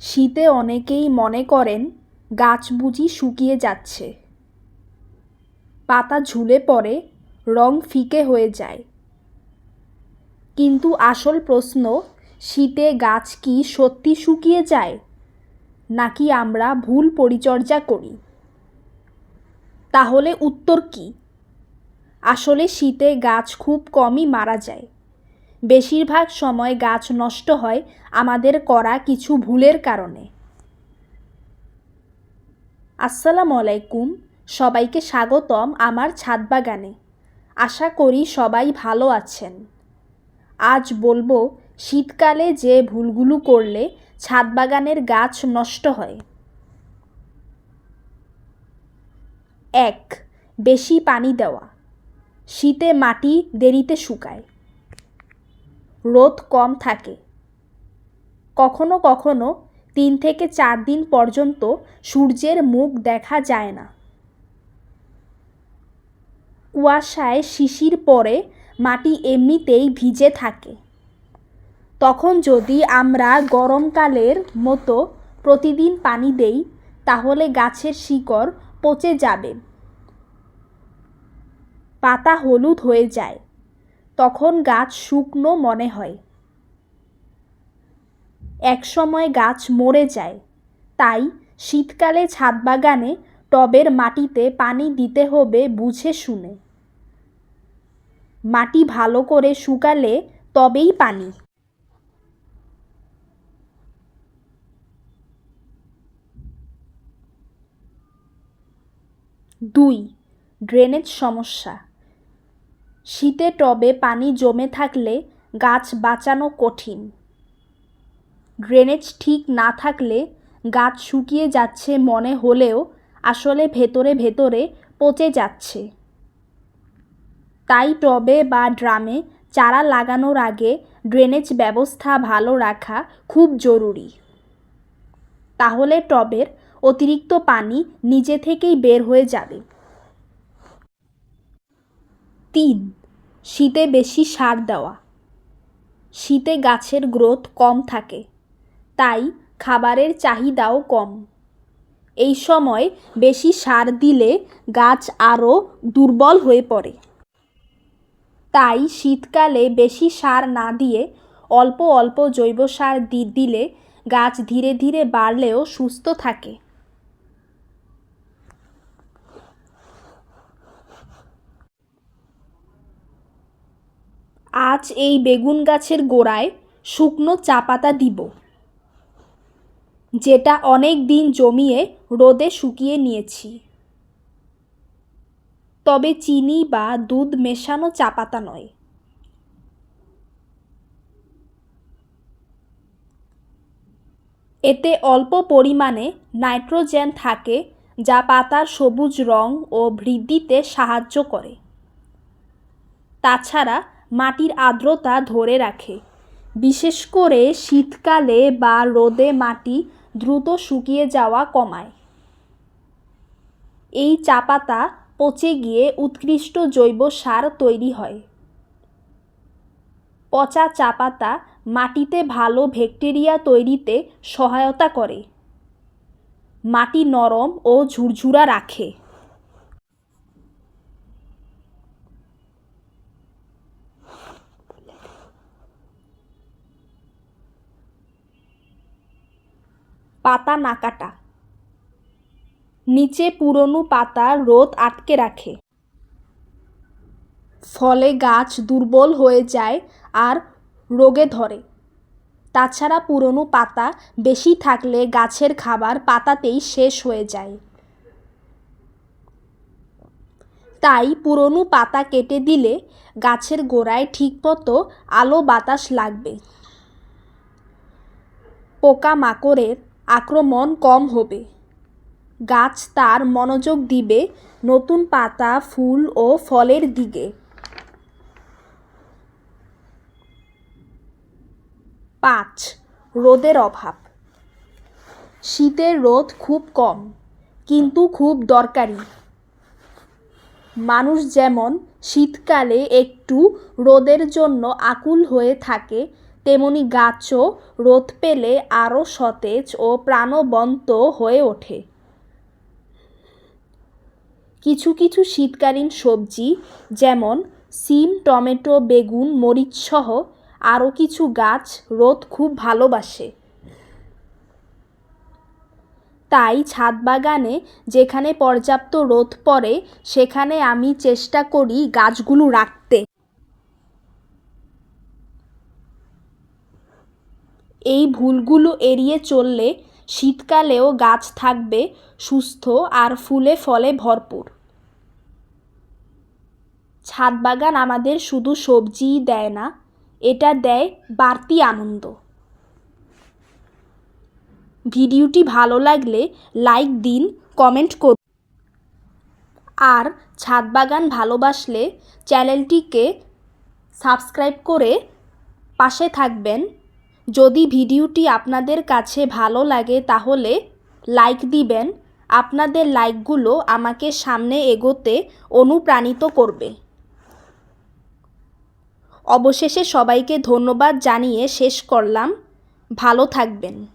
শীতে অনেকেই মনে করেন গাছ বুঝি শুকিয়ে যাচ্ছে। পাতা ঝুলে পড়ে, রং ফিকে হয়ে যায়। কিন্তু আসল প্রশ্ন, শীতে গাছ কি সত্যি শুকিয়ে যায়, নাকি আমরা ভুল পরিচর্যা করি? তাহলে উত্তর কি? আসলে শীতে গাছ খুব কমই মারা যায়। বেশিরভাগ সময় গাছ নষ্ট হয় আমাদের করা কিছু ভুলের কারণে। আসসালামু আলাইকুম, সবাইকে স্বাগতম আমার ছাদ বাগানে। আশা করি সবাই ভালো আছেন। আজ বলব, শীতকালে যে ভুলগুলো করলে ছাদ বাগানের গাছ নষ্ট হয়। এক, বেশি পানি দেওয়া। শীতে মাটি দেরিতে শুকায়। রোদ কম থাকে। কখনো কখনো তিন থেকে চার দিন পর্যন্ত সূর্যের মুখ দেখা যায় না। কুয়াশায় শিশির পরে মাটি এমনিতেই ভিজে থাকে। তখন যদি আমরা গরমকালের মতো প্রতিদিন পানি দেই, তাহলে গাছের শিকড় পচে যাবে। পাতা হলুদ হয়ে যায়। তখন গাছ শুকনো মনে হয়। একসময় গাছ মরে যায়। তাই শীতকালে ছাদ বাগানে টবের মাটিতে পানি দিতে হবে বুঝে শুনে। মাটি ভালো করে শুকালে তবেই পানি। দুই, ড্রেনেজ সমস্যা। শীতে টবে পানি জমে থাকলে গাছ বাঁচানো কঠিন। ড্রেনেজ ঠিক না থাকলে গাছ শুকিয়ে যাচ্ছে মনে হলেও আসলে ভেতরে ভেতরে পচে যাচ্ছে। তাই টবে বা ড্রামে চারা লাগানোর আগে ড্রেনেজ ব্যবস্থা ভালো রাখা খুব জরুরি। তাহলে টবের অতিরিক্ত পানি নিজে থেকেই বের হয়ে যাবে। তিন, শীতে বেশি সার দেওয়া। শীতে গাছের গ্রোথ কম থাকে, তাই খাবারের চাহিদাও কম। এই সময় বেশি সার দিলে গাছ আরও দুর্বল হয়ে পড়ে। তাই শীতকালে বেশি সার না দিয়ে অল্প অল্প জৈব সার দিলে গাছ ধীরে ধীরে বাড়লেও সুস্থ থাকে। আজ এই বেগুন গাছের গোড়ায় শুকনো চা পাতা দিব, যেটা অনেক দিন জমিয়ে রোদে শুকিয়ে নিয়েছি। তবে চিনি বা দুধ মেশানো চা পাতা নয়। এতে অল্প পরিমাণে নাইট্রোজেন থাকে, যা পাতার সবুজ রং ও বৃদ্ধিতে সাহায্য করে। তাছাড়া মাটির আর্দ্রতা ধরে রাখে। বিশেষ করে শীতকালে বা রোদে মাটি দ্রুত শুকিয়ে যাওয়া কমায়। এই চা পাতা পচে গিয়ে উৎকৃষ্ট জৈব সার তৈরি হয়। পচা চা পাতা মাটিতে ভালো ব্যাকটেরিয়া তৈরিতে সহায়তা করে। মাটি নরম ও ঝুরঝুরা রাখে। পাতা না কাটা। নিচে পুরনো পাতা রোদ আটকে রাখে। ফলে গাছ দুর্বল হয়ে যায় আর রোগে ধরে। তাছাড়া পুরনো পাতা বেশি থাকলে গাছের খাবার পাতাতেই শেষ হয়ে যায়। তাই পুরনো পাতা কেটে দিলে গাছের গোড়ায় ঠিকমতো আলো বাতাস লাগবে। পোকামাকড়ের আক্রমণ কম হবে। গাছ তার মনোযোগ দিবে নতুন পাতা, ফুল ও ফলের দিকে। পাঁচ, রোদের অভাব। শীতের রোদ খুব কম, কিন্তু খুব দরকারি। মানুষ যেমন শীতকালে একটু রোদের জন্য আকুল হয়ে থাকে তেমনি গাছও রোদ পেলে আরও সতেজ ও প্রাণবন্ত হয়ে ওঠে। কিছু কিছু শীতকালীন সবজি যেমন সিম, টমেটো, বেগুন, মরিচসহ আরও কিছু গাছ রোদ খুব ভালোবাসে। তাই ছাদ বাগানে যেখানে পর্যাপ্ত রোদ পড়ে, সেখানে আমি চেষ্টা করি গাছগুলো রাখতে। এই ভুলগুলো এড়িয়ে চললে শীতকালেও গাছ থাকবে সুস্থ আর ফুলে ফলে ভরপুর। ছাদ বাগান আমাদের শুধু সবজিই দেয় না, এটা দেয় বাড়তি আনন্দ। ভিডিওটি ভালো লাগলে লাইক দিন, কমেন্ট করুন। আর ছাদ বাগান ভালোবাসলে চ্যানেলটিকে সাবস্ক্রাইব করে পাশে থাকবেন। যদি ভিডিওটি আপনাদের কাছে ভালো লাগে তাহলে লাইক দিবেন। আপনাদের লাইকগুলো আমাকে সামনে এগোতে অনুপ্রাণিত করবে। অবশেষে সবাইকে ধন্যবাদ জানিয়ে শেষ করলাম। ভালো থাকবেন।